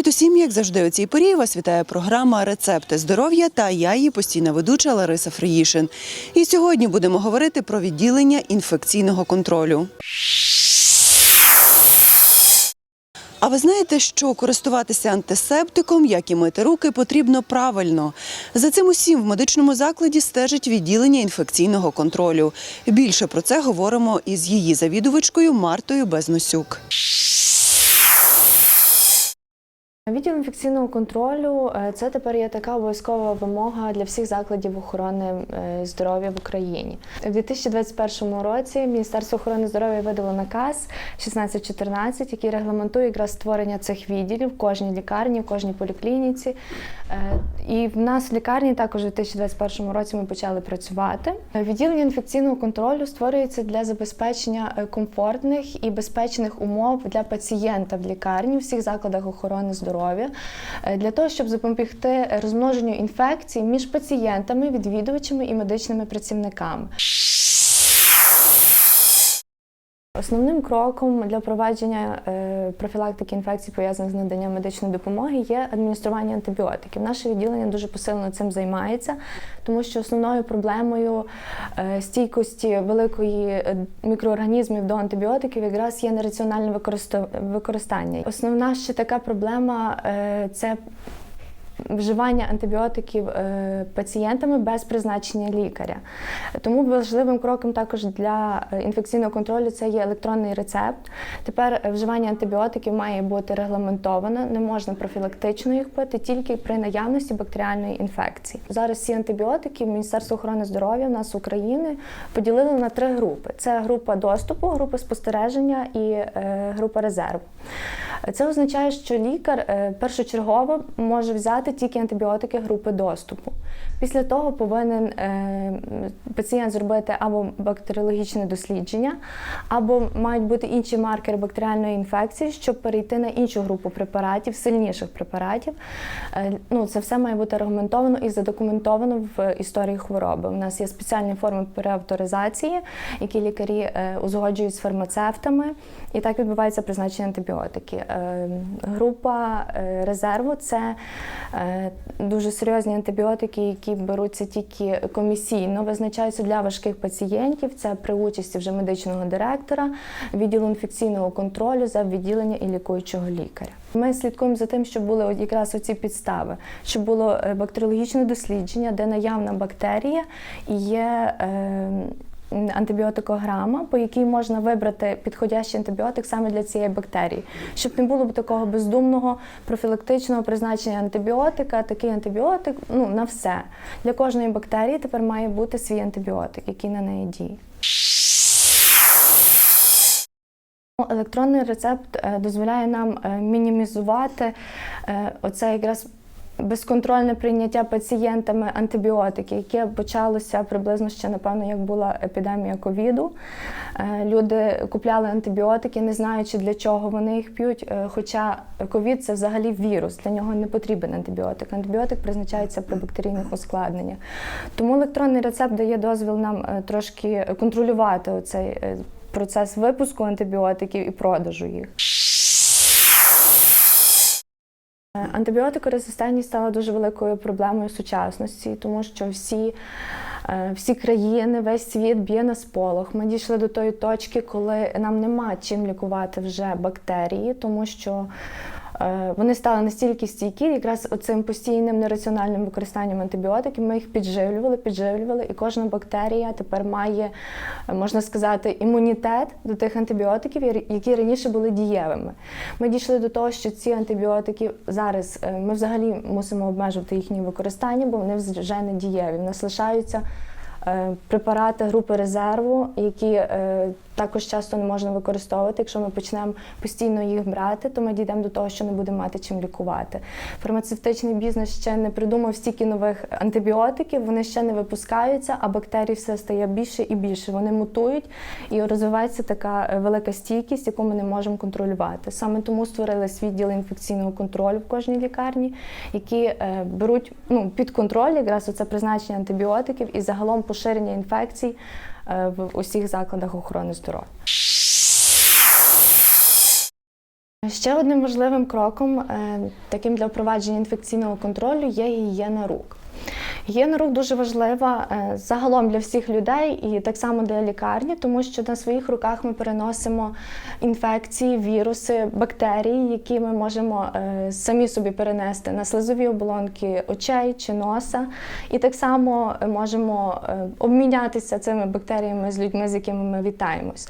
Привіт усім, як завжди, у цій порі вас вітає програма Рецепти здоров'я та я її постійна ведуча Лариса Фриїшин. І сьогодні будемо говорити про відділення інфекційного контролю. А ви знаєте, що користуватися антисептиком, як і мити руки, потрібно правильно. За цим усім в медичному закладі стежить відділення інфекційного контролю. Більше про це говоримо із її завідувачкою Мартою Безносюк. Відділ інфекційного контролю е, це тепер є така обов'язкова вимога для всіх закладів охорони е, здоров'я в Україні. У 2021 році Міністерство охорони здоров'я видало наказ 1614, який регламентує якраз створення цих відділів в кожній лікарні, в кожній поліклініці. Е, І в нас в лікарні також у 2021 році ми почали працювати. Відділення інфекційного контролю створюється для забезпечення комфортних і безпечних умов для пацієнта в лікарні, всіх закладах охорони здоров'я, е, для того, щоб запобігти розмноженню інфекцій між пацієнтами, відвідувачами і медичними працівниками. Основним кроком для провадження е, профілактики інфекцій, пов'язаних з наданням медичної допомоги, є адміністрування антибіотиків. Наше відділення дуже посилено цим займається, тому що основною проблемою е, стійкості великої е, мікроорганізмів до антибіотиків якраз є нераціональне використа- використання. Основна ще така проблема це вживання антибіотиків е, пацієнтами без призначення лікаря. Тому важливим кроком також для е, інфекційного контролю це є електронний рецепт. Тепер е, вживання антибіотиків має бути регламентовано, не можна профілактично їх пити тільки при наявності бактеріальної інфекції. Зараз ці антибіотики Міністерство охорони здоров'я в нас України поділили на три групи: це група доступу, група спостереження і група резерву. Це означає, що лікар е, першочергово може взяти тільки антибіотики групи доступу. Після того повинен е, пацієнт зробити або бактеріологічне дослідження, або мають бути інші маркери бактеріальної інфекції, щоб перейти на іншу групу препаратів, сильніших препаратів. Е, Ну, це все має бути аргументовано і задокументовано в історії хвороби. У нас є спеціальні форми переавторизації, які лікарі узгоджують з фармацевтами, і так відбувається призначення антибіотики. Е, Група е, резерву це е, дуже серйозні антибіотики, які беруться тільки комісійно, визначаються для важких пацієнтів. Це при участі вже медичного директора, відділу інфекційного контролю за відділення і лікуючого лікаря. Ми слідкуємо за тим, щоб були якраз оці підстави, щоб було бактеріологічне дослідження, де наявна бактерія і є. Антибіотикограма, по якій можна вибрати підходящий антибіотик саме для цієї бактерії, щоб не було б такого бездумного профілактичного призначення антибіотика, такий антибіотик ну на все для кожної бактерії тепер має бути свій антибіотик, який на неї діє. Ну, Електронний рецепт е, дозволяє нам е, мінімізувати е, оце якраз безконтрольне прийняття пацієнтами антибіотиків, яке почалося приблизно ще, напевно, як була епідемія ковіду. Е, Люди купляли антибіотики, не знаючи для чого вони їх п'ють. е, Хоча ковід це взагалі вірус, для нього не потрібен антибіотик. Антибіотик призначається при бактерійних ускладненнях. Тому електронний рецепт дає дозвіл нам е, трошки контролювати оцей е, процес випуску антибіотиків і продажу їх. Е, Антибіотикорезистентність стала дуже великою проблемою сучасності, тому що всі, е, всі країни, весь світ б'є на сполох. Ми дійшли до тої точки, коли нам нема чим лікувати вже бактерії, тому що вони стали настільки стійкі, якраз оцим постійним нераціональним використанням антибіотиків ми їх підживлювали, підживлювали, і кожна бактерія тепер має, е, можна сказати, імунітет до тих антибіотиків, які раніше були дієвими. Ми дійшли до того, що ці антибіотики зараз е, ми взагалі мусимо обмежувати їхнє використання, бо вони вже не дієві. У нас лишаються е, препарати групи резерву, які е, також часто не можна використовувати. Якщо ми почнемо постійно їх брати, то ми дійдемо до того, що не будемо мати чим лікувати. Фармацевтичний бізнес ще не придумав стільки нових антибіотиків, вони ще не випускаються, а бактерій все стає більше і більше. Вони мутують і розвивається така е, велика стійкість, яку ми не можемо контролювати. Саме тому створили відділ інфекційного контролю в кожній лікарні, які е, беруть ну, під контроль якраз оце призначення антибіотиків і загалом поширення інфекцій в усіх закладах охорони здоров'я. Ще одним важливим кроком, е, таким для впровадження інфекційного контролю, є гігієна рук. Гігієна рук дуже важлива е, загалом для всіх людей і так само для лікарні, тому що на своїх руках ми переносимо інфекції, віруси, бактерії, які ми можемо е, самі собі перенести на слизові оболонки очей чи носа. І так само можемо е, обмінятися цими бактеріями з людьми, з якими ми вітаємось.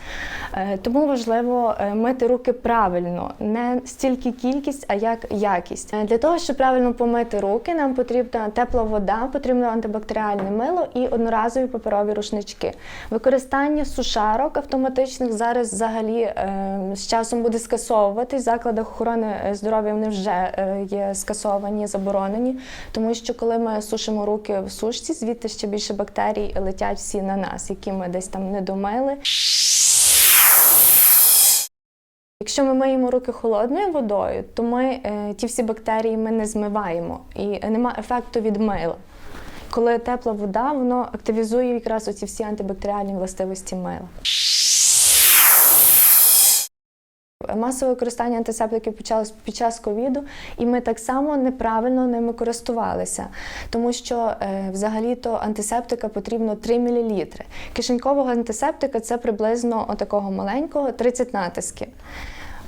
Тому важливо мити руки правильно, не стільки кількість, а як якість. Для того, щоб правильно помити руки, нам потрібна тепла вода, потрібно антибактеріальне мило і одноразові паперові рушнички. Використання сушарок автоматичних зараз взагалі е, з часом буде скасовуватись. В закладах охорони е, здоров'я вони вже е, є скасовані, заборонені, тому що коли ми сушимо руки в сушці, звідти ще більше бактерій летять всі на нас, які ми десь там не домили. Якщо ми миємо руки холодною водою, то ми ті всі бактерії ми не змиваємо і нема ефекту від мила. Коли тепла вода, воно активізує якраз оці всі антибактеріальні властивості мила. Масове використання антисептиків почалось під час ковіду, і ми так само неправильно ними користувалися, тому що е, взагалі-то антисептика потрібно 3 мл. Кишенькового антисептика це приблизно отакого маленького 30 натисків.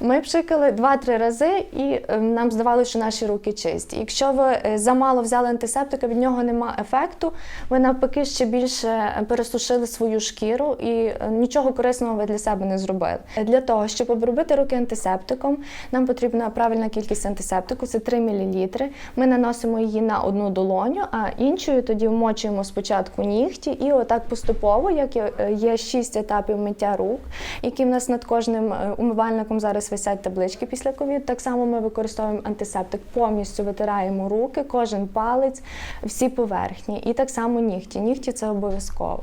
Ми пшикали 2-3 рази, і е, нам здавалося, що наші руки чисті. Якщо ви е, замало взяли антисептика, від нього нема ефекту, ви навпаки ще більше пересушили свою шкіру і е, нічого корисного ви для себе не зробили. Е, Для того, щоб обробити руки антисептиком, нам потрібна правильна кількість антисептику, це 3 мл. Ми наносимо її на одну долоню, а іншою тоді вмочуємо спочатку нігті, і отак поступово, як є- е, 6 етапів миття рук, які в нас над кожним е, умивальником зараз висять таблички після ковід. Так само ми використовуємо антисептик, повністю витираємо руки, кожен палець, всі поверхні. І так само нігті. Нігті це обов'язково.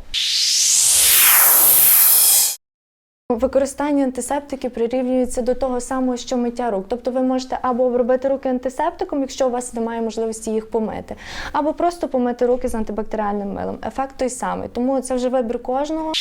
Використання антисептиків прирівнюється до того самого, що миття рук. Тобто ви можете або обробити руки антисептиком, якщо у вас немає можливості їх помити, або просто помити руки з антибактеріальним милом. Ефект той самий. Тому це вже вибір кожного.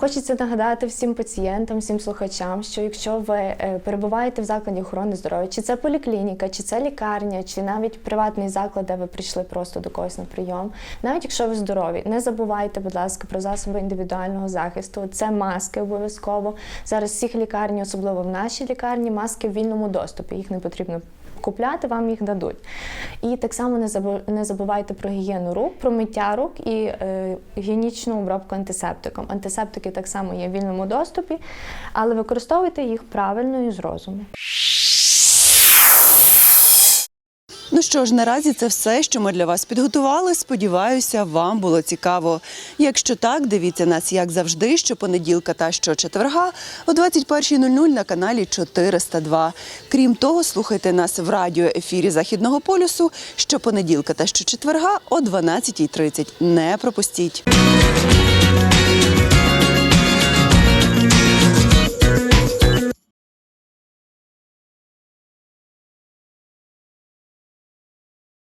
Хочеться нагадати всім пацієнтам, всім слухачам, що якщо ви е, перебуваєте в закладі охорони здоров'я, чи це поліклініка, чи це лікарня, чи навіть приватний заклад, де ви прийшли просто до когось на прийом, навіть якщо ви здорові, не забувайте, будь ласка, про засоби індивідуального захисту. Це маски обов'язково. Зараз всіх лікарні, особливо в нашій лікарні, маски в вільному доступі. Їх не потрібно купляти, вам їх дадуть. І так само не забувайте про гігієну рук, про миття рук і е, гігієнічну обробку антисептиком. Антисептики так само є в вільному доступі, але використовуйте їх правильно і з розумом. Ну що ж, наразі це все, що ми для вас підготували. Сподіваюся, вам було цікаво. Якщо так, дивіться нас, як завжди, щопонеділка та щочетверга о 21.00 на каналі 402. Крім того, слухайте нас в радіоефірі Західного полюсу щопонеділка та щочетверга о 12.30. Не пропустіть.